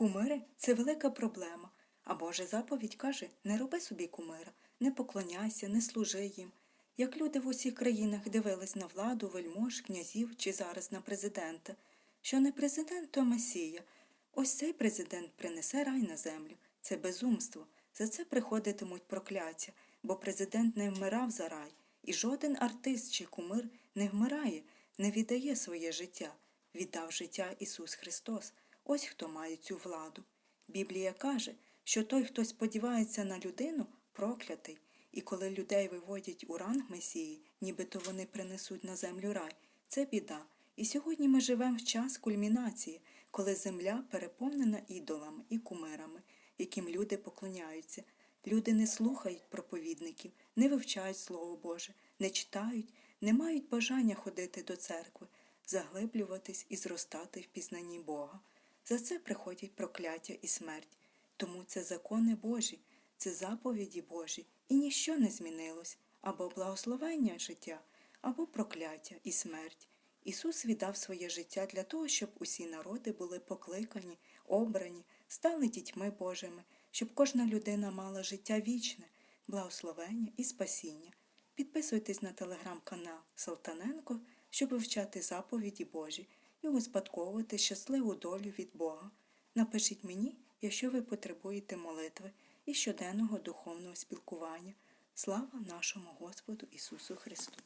Кумири це велика проблема. А Божа заповідь каже: не роби собі кумира, не поклоняйся, не служи їм. Як люди в усіх країнах дивились на владу, вельмож, князів чи зараз на президента, що не президент, то месія. Ось цей президент принесе рай на землю. Це безумство. За це приходитимуть прокляття, бо президент не вмирав за рай, і жоден артист чи кумир не вмирає, не віддає своє життя. Віддав життя Ісус Христос. Ось хто має цю владу. Біблія каже, що той, хто сподівається на людину, проклятий, і коли людей виводять у ранг Месії, нібито вони принесуть на землю рай, це біда. І сьогодні ми живемо в час кульмінації, коли земля переповнена ідолами і кумирами, яким люди поклоняються. Люди не слухають проповідників, не вивчають Слово Боже, не читають, не мають бажання ходити до церкви, заглиблюватись і зростати в пізнанні Бога. За це приходять прокляття і смерть. Тому це закони Божі, це заповіді Божі, і ніщо не змінилось або благословення життя, або прокляття і смерть. Ісус віддав своє життя для того, щоб усі народи були покликані, обрані, стали дітьми Божими, щоб кожна людина мала життя вічне, благословення і спасіння. Підписуйтесь на телеграм-канал Салтаненко, щоб вивчати заповіді Божі і успадковувати щасливу долю від Бога. Напишіть мені, якщо ви потребуєте молитви і щоденного духовного спілкування. Слава нашому Господу Ісусу Христу!